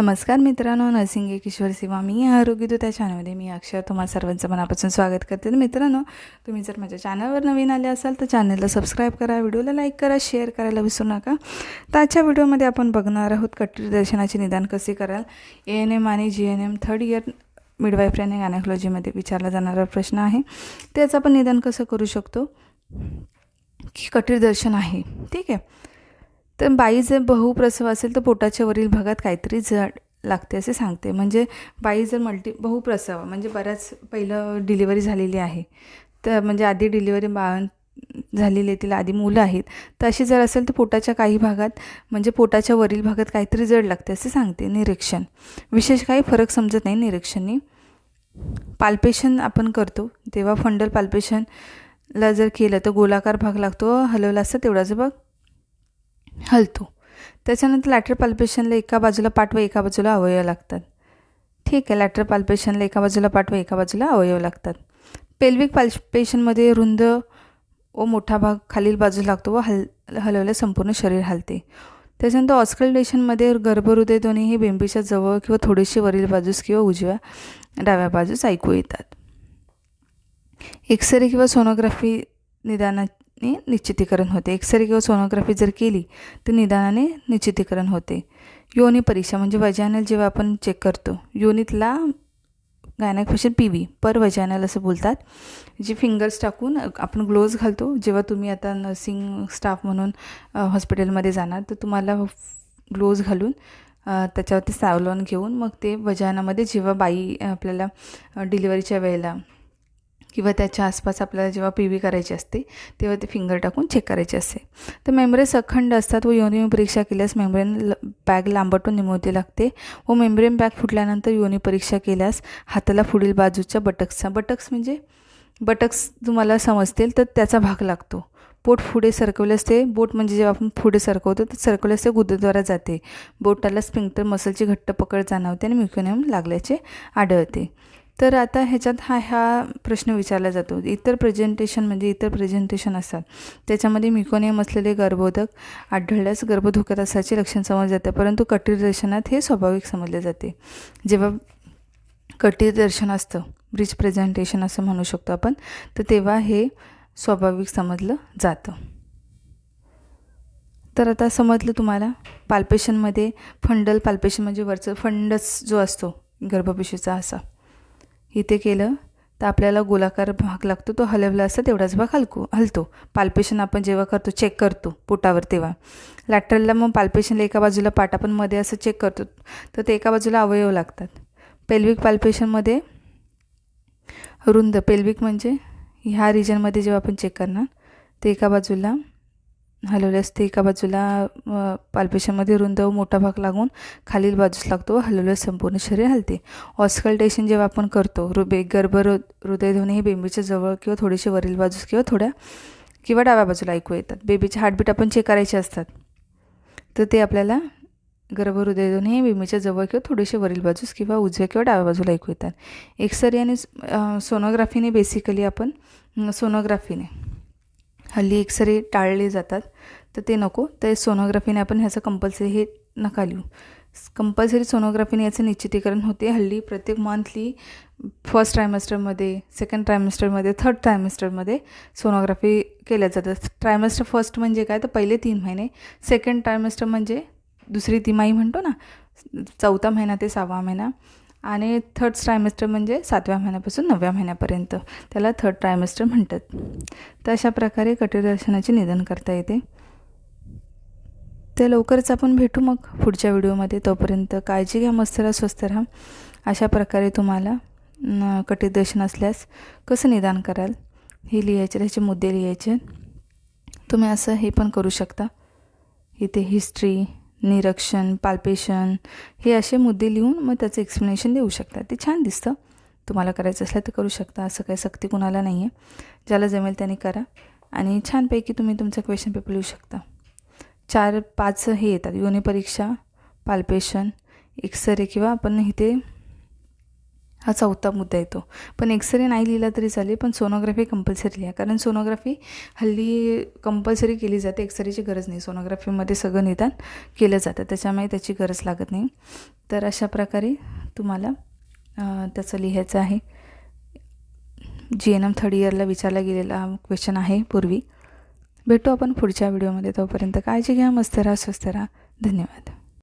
नमस्कार मित्रांनो नरसिंगे किशोर सेवा. मी आरोग्य दूत. या चॅनलमध्ये मी अक्षर तुम्हाला सर्वांचं मनापासून स्वागत करते. मित्रांनो तुम्ही जर माझ्या चॅनलवर नवीन आले असाल तर चॅनलला सबस्क्राईब करा व्हिडिओला लाईक करा शेअर करायला विसरू नका. तर आजच्या व्हिडिओमध्ये आपण बघणार आहोत कट्टी दर्शनाचे निदान कसे कराल? ए एन एम आणि G N M third year midwife आणि गायनेकॉलॉजीमध्ये विचारला जाणारा प्रश्न आहे. त्याचं आपण निदान कसं करू शकतो? की कटीर दर्शन आहे. ठीक आहे? तर बाई जर बहुप्रसव असेल तर पोटाच्या वरील भागात काहीतरी जड लागते असे सांगते. म्हणजे बाई जर मल्टी बहुप्रसव म्हणजे बऱ्याच पहिलं डिलिव्हरी झालेली आहे. तर म्हणजे आधी डिलिव्हरी बा झालेली आहे तिला आधी मुलं आहेत. तर अशी जर असेल तर पोटाच्या काही भागात म्हणजे पोटाच्या वरील भागात काहीतरी जड लागते असे सांगते निरीक्षण. विशेष काही फरक समजत नाही निरीक्षणनी. पाल्पेशन आपण करतो. तेव्हा फंडल पाल्पेशनला जर केलं तर गोलाकार भाग लागतो. हलवला असता तेवढाच बघ हलतो. त्याच्यानंतर लॅटर पाल्पेशनला एका बाजूला पाठवा एका बाजूला अवयव लागतात. ठीक आहे लॅटर पाल्पेशनला एका बाजूला पाठवा एका बाजूला अवयव लागतात. पेल्विक पाल्पेशनमध्ये रुंद व मोठा भाग खालील बाजूला लागतो व हल हलवल्या संपूर्ण शरीर हलते. त्याच्यानंतर ऑस्कल्टेशनमध्ये गर्भहृदय दोन्ही हे बेंबीच्या जवळ किंवा थोडेसे वरील बाजूस किंवा उजव्या डाव्या बाजूस ऐकू येतात. एक्सरे किंवा सोनोग्राफी निदानात ने निश्चितीकरण होते. एक्सरे किंवा सोनोग्राफी जर केली तर निदानाने निश्चितीकरण होते. योनी परीक्षा म्हणजे वजानल जेव्हा आपण चेक करतो योनीतला गायनाक पी व्ही पर वजानल असं बोलतात. जी फिंगर्स टाकून आपण ग्लोव्ज घालतो. जेव्हा तुम्ही आता नर्सिंग स्टाफ म्हणून हॉस्पिटलमध्ये जाणार तर तुम्हाला ग्लोव्ज घालून त्याच्यावरती सावलॉन घेऊन मग ते वजानामध्ये जेव्हा बाई आपल्याला डिलिव्हरीच्या वेळेला किंवा त्याच्या आसपास आपल्याला जेव्हा पी व्ही करायची असते तेव्हा ते फिंगर टाकून चेक करायचे असते. तर मेम्ब्रेन अखंड असतात व योनी परीक्षा केल्यास मेम्ब्रेन ल बॅग लांबटून निमवते लागते. व मेम्ब्रेन बॅग फुटल्यानंतर योनी परीक्षा केल्यास हाताला पुढील बाजूच्या बटक्सचा बटक्स म्हणजे बटक्स तुम्हाला समजतील तर त्याचा भाग लागतो. पोट पुढे सरकवल्यास ते बोट म्हणजे जेव्हा आपण पुढे सरकवतो तर सरकवल्यास ते गुदद्वारा जाते. बोटाला स्पिंक्टर मसलची घट्ट पकड जाणवते आणि म्युकोनियम लागल्याचे आढळते. तर आता ह्याच्यात हा हा प्रश्न विचारला जातो. इतर प्रेझेंटेशन म्हणजे इतर प्रेझेंटेशन असतात. त्याच्यामध्ये मिकोनियम असलेले गर्भोदक आढळल्यास गर्भधोक्यात असल्याचे लक्षण समजले जाते परंतु कटीर दर्शनात हे स्वाभाविक समजले जाते. जेव्हा कटीर दर्शन असतं ब्रिज प्रेझेंटेशन असं म्हणू शकतो आपण तर तेव्हा हे स्वाभाविक समजलं जातं. तर आता समजलं तुम्हाला पाल्पेशनमध्ये फंडल पाल्पेशन म्हणजे वरचं फंडस जो असतो गर्भपेशीचा असा. इथे केलं तर आपल्याला गोलाकार भाग लागतो तो हलवला असता तेवढाच भाग हलको हलतो. पाल्पेशन आपण जेव्हा करतो चेक करतो पोटावर तेव्हा. लॅटरलला मग पाल्पेशनला एका बाजूला पाठ आपण मध्ये असं चेक करतो. तर ते एका बाजूला अवयव लागतात. पेल्विक पाल्पेशनमध्ये रुंद पेल्विक म्हणजे ह्या रिजनमध्ये जेव्हा आपण चेक करणार ते एका बाजूला हलवले असते. एका बाजूला पालपेशामध्ये रुंद व मोठा भाग लागून खालील बाजूस लागतो. व हलवल्यास संपूर्ण शरीर हलते. ऑस्कल्टेशन जेव्हा आपण करतो रुबे गर्भ हृदय ध्वनी हे बेंबीच्या जवळ किंवा थोडेसे वरील बाजूस किंवा थोड्या किंवा डाव्या बाजूला ऐकू येतात. बेबीचे हार्टबीट आपण चेक करायचे असतात. तर ते आपल्याला गर्भ ध्वनी हे बेबीच्या जवळ किंवा थोडेसे वरील बाजूस किंवा उजव्या किंवा डाव्या बाजूला ऐकू येतात. एक्सरे आणि सोनोग्राफीने बेसिकली आपण सोनोग्राफीने हल्ली एक्सरे टाळले जातात. तर ते नको. तर सोनोग्राफीने आपण ह्याचं कंपल्सरी हे नका लिहू कंपल्सरी सोनोग्राफीने याचं निश्चितीकरण होते. हल्ली प्रत्येक मंथली फर्स्ट ट्रायमेस्टरमध्ये सेकंड ट्रायमेस्टरमध्ये थर्ड ट्रायमेस्टरमध्ये सोनोग्राफी केल्या जातात. ट्रायमेस्टर फर्स्ट म्हणजे काय? तर पहिले तीन महिने. सेकंड ट्रायमेस्टर म्हणजे दुसरी तिमाही म्हणतो ना चौथा महिना ते सहावा महिना. आणि थर्ड ट्रायमेस्टर म्हणजे सातव्या महिन्यापासून नवव्या महिन्यापर्यंत. त्याला थर्ड ट्रायमेस्टर म्हणतात. तर अशा प्रकारे कटिरदर्शनाचे निधन करता येते. ते लवकरच आपण भेटू मग पुढच्या व्हिडिओमध्ये. तोपर्यंत काळजी घ्या मस्त राहा स्वस्त राहा. अशा प्रकारे तुम्हाला कटिरदर्शन असल्यास कसं निदान कराल? हे लिहायचे त्याचे मुद्दे लिहायचे. तुम्ही असं हे पण करू शकता. इथे हिस्ट्री निरीक्षण पाल्पेशन हे असे मुद्दे लिहून मग त्याचं एक्सप्लेनेशन देऊ शकता. ते छान दिसतं. तुम्हाला करायचं असलं तर करू शकता. असं काही सक्ती कुणाला नाही आहे ज्याला जमेल त्याने करा. आणि छानपैकी तुम्ही तुमचं क्वेश्चन पेपर लिहू शकता. चार पाच हे येतात. योनी परीक्षा पाल्पेशन एक्सरे किंवा आपण इथे हा चौथा मुद्दा येतो पण एक्सरे नाही लिहिला तरी चालेल पण सोनोग्राफी कंपल्सरी लिहा. कारण सोनोग्राफी हल्ली कंपल्सरी केली जाते एक्सरेची गरज नाही. सोनोग्राफीमध्ये सगळं निदान केलं जातं. त्याच्यामुळे त्याची गरज लागत नाही. तर अशा प्रकारे तुम्हाला त्याचं लिहायचं आहे. जी एन एम थर्ड इयरला विचारला गेलेला क्वेश्चन आहे पूर्वी. भेटू आपण पुढच्या व्हिडिओमध्ये तोपर्यंत काळजी घ्या मस्त राहा स्वस्त राहा. धन्यवाद.